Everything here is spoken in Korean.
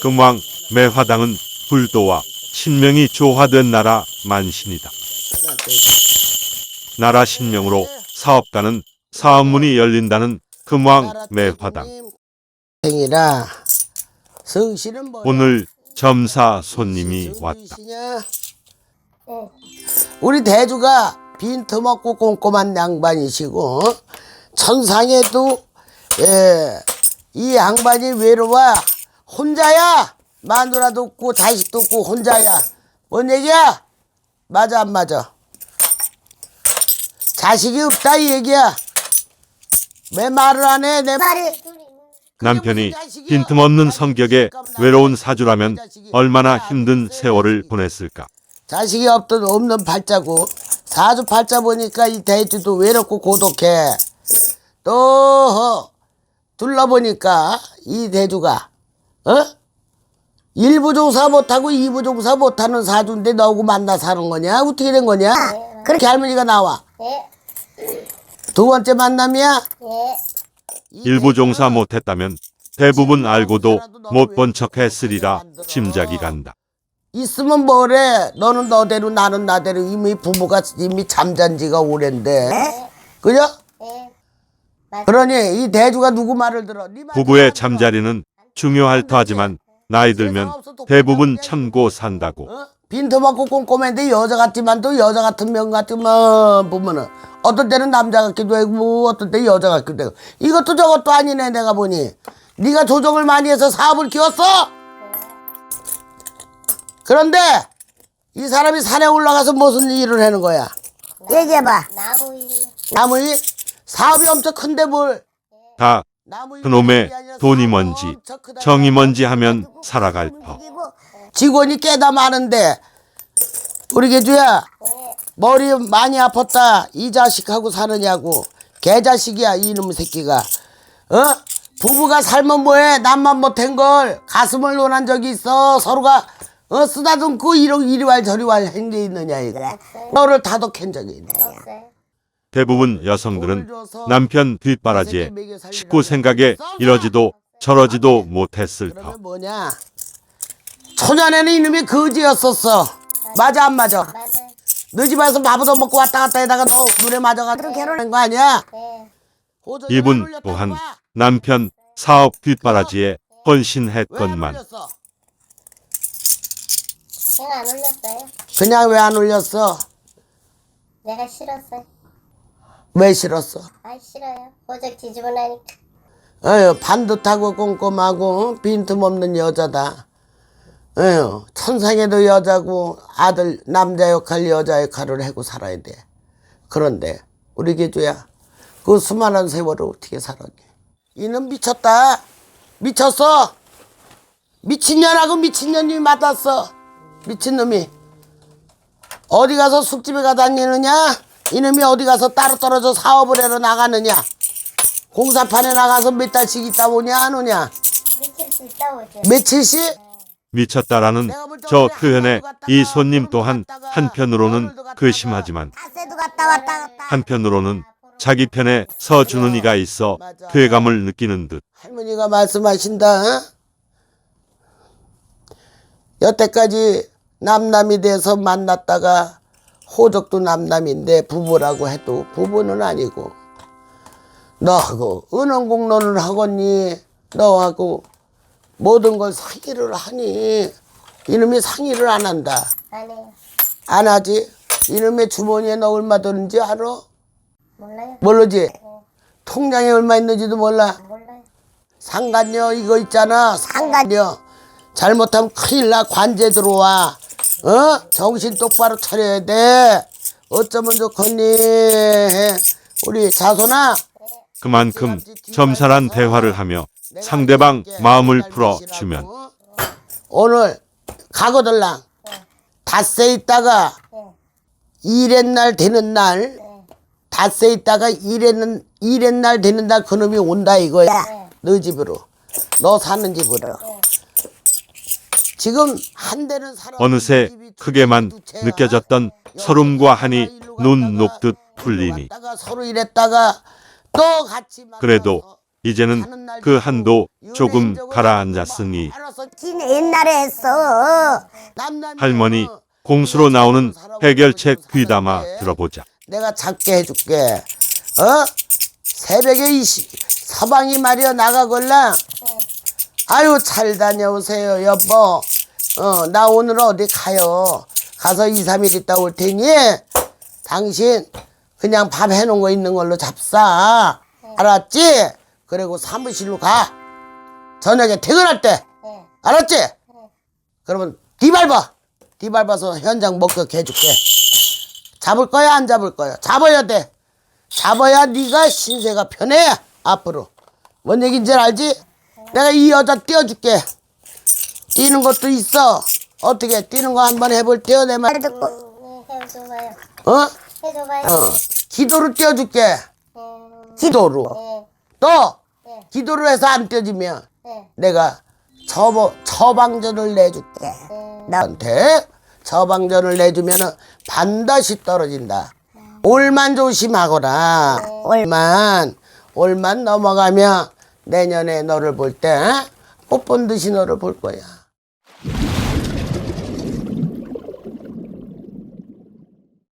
금왕 매화당은 불도와 신명이 조화된 나라 만신이다. 나라 신명으로 사업가는 사업문이 열린다는 금왕 매화당. 생이라 성실은 뭐야? 오늘 점사 손님이 왔다. 성실이시냐? 우리 대주가 빈틈없고 꼼꼼한 양반이시고 천상에도 예, 이 양반이 외로워 혼자야 마누라도 없고 자식도 없고 혼자야 뭔 얘기야? 맞아 안 맞아? 자식이 없다 이 얘기야 왜 말을 안 해? 내 말이 남편이 빈틈없는 성격의 외로운 사주라면 얼마나 힘든 세월을 보냈을까. 자식이 없던 없는 팔자고 사주 팔자 보니까 이 대주도 외롭고 고독해 또 둘러보니까 이 대주가 어? 일부 종사 못하고 이부 종사 못하는 사주인데 너하고 만나 사는 거냐? 어떻게 된 거냐? 그렇게 할머니가 나와. 두 번째 만남이야? 일부 종사 못했다면 대부분 알고도 못 본 척 했으리라 짐작이 간다. 있으면 뭐래? 너는 너대로 나는 나대로 이미 부부가 이미 잠잔 지가 오랜데. 그죠? 그러니 이 대주가 누구 말을 들어? 네말 부부의. 잠자리는 중요할 터하지만 나이 들면 대부분 참고 산다고. 어? 빈틈없고 꼼꼼한데 여자 같지만 또 여자 같은 명 같으면 보면은 어떤 때는 남자 같기도 하고 어떤 때 여자 같기도 하고. 이것도 저것도 아니네 내가 보니. 네가 조정을 많이 해서 사업을 키웠어? 그런데 이 사람이 산에 올라가서 무슨 일을 하는 거야? 얘기해봐. 나무 일. 나무 일? 사업이 엄청 큰데 뭘? 다 그놈의 돈이 뭔지. 정이 뭔지 하면 살아갈 터. 직원이 꽤다 많은데 우리 개주야 머리 많이 아팠다. 이 자식하고 사느냐고. 개자식이야 이놈의 새끼가. 어? 부부가 살면 뭐해? 남만 못한 걸. 가슴을 논한 적이 있어. 서로가 어 쓰다듬고 이리 이리 왈 저리 왈 한 게 있느냐 이거 너를 다독한 적이 있냐. 없어요. 대부분 여성들은 남편 뒷바라지에 식구 생각에 이러지도 저러지도 못했을 터. 뭐냐 초년에는 이놈이 거지였었어 맞아 안 맞아. 너 집에서 밥도 먹고 왔다 갔다 하다가 너 눈에 맞아가지고 결혼한 거 아니야? 네. 이분 또한 봐. 남편 사업 뒷바라지에 헌신했건만? 제가 안 올렸어요. 그냥 왜 안 올렸어? 내가 싫었어요. 왜 싫었어? 아 싫어요. 호적 뒤집어 나니까. 어휴 반듯하고 꼼꼼하고 빈틈없는 여자다. 어휴 천상에도 여자고 아들 남자 역할 여자 역할을 하고 살아야 돼. 그런데 우리 개주야 그 수많은 세월을 어떻게 살았니? 이는 미쳤다. 미쳤어. 미친년하고 미친년이 맞았어. 미친놈이. 어디 가서 숙집에 가 다니느냐? 이놈이 어디 가서 따로 떨어져 사업을 하러 나가느냐? 공사판에 나가서 몇 달씩 있다 오냐 안 오냐? 미칠 수 있다고 죠 며칠씩? 미쳤다라는 저 표현에 이 손님 또한 한편으로는 괘씸하지만. 한편으로는 자기 편에 서주는 이가 있어 괴감을 느끼는 듯 할머니가 말씀하신다. 어? 여태까지 남남이 돼서 만났다가 호적도 남남인데 부부라고 해도 부부는 아니고 너하고 은원공론을 하겠니? 너하고 모든 걸 상의를 하니 이놈이 상의를 안 한다. 아니에요. 안 하지? 이놈의 주머니에 너 얼마 드는지 알아? 몰라요. 모르지? 통장에 얼마 있는지도 몰라. 몰라요. 상간녀 이거 있잖아 상간녀 잘못하면 큰일 나 관제 들어와 어? 정신 똑바로 차려야 돼. 어쩌면 좋겠니? 우리 자손아. 그만큼 점살한 대화를 하며 상대방 마음을 풀어주면. 오늘 가거들랑 닷새 있다가 일했날 되는 날 닷새 있다가 일했는 일했날 되는 날 그놈이 온다 이거야. 너 집으로. 너 사는 집으로 지금 한 대는 살아 어느새 크게만 느껴졌던 서름과 한이 눈 녹듯 풀리니 서로 이랬다가 또 같이 그래도 이제는 그 한도 조금 가라앉았으니 지네 옛날에 했어. 할머니 공수로 나오는 해결책 귀담아 들어보자. 내가 작게 해줄게. 어? 새벽에 이 시- 서방이 말이야 나가걸라. 아유 잘 다녀오세요 여보. 어 나 오늘 어디 가요. 가서 2, 3일 있다 올 테니 당신 그냥 밥 해놓은 거 있는 걸로 잡사. 알았지? 그리고 사무실로 가. 저녁에 퇴근할 때. 네. 알았지? 그러면 뒤밟아. 뒤밟아서 현장 목격해 해줄게. 잡을 거야 안 잡을 거야? 잡아야 돼. 잡아야 네가 신세가 편해 앞으로. 뭔 얘긴지 알지? 내가 이 여자 띄워줄게. 뛰는 것도 있어. 어떻게 뛰는 거 한번 해볼게요 내 말. 음, 네, 해줘봐요. 어? 해줘봐요. 어. 기도로 띄워줄게. 음, 기도로. 네, 또 네, 기도로 해서 안 띄워지면 네, 내가 처보, 처방전을 내줄게. 네. 나한테 처방전을 내주면은 반드시 떨어진다. 올만 조심하거라. 올만, 올만 넘어가면 내년에 너를 볼때못본 듯이 너를 볼 거야.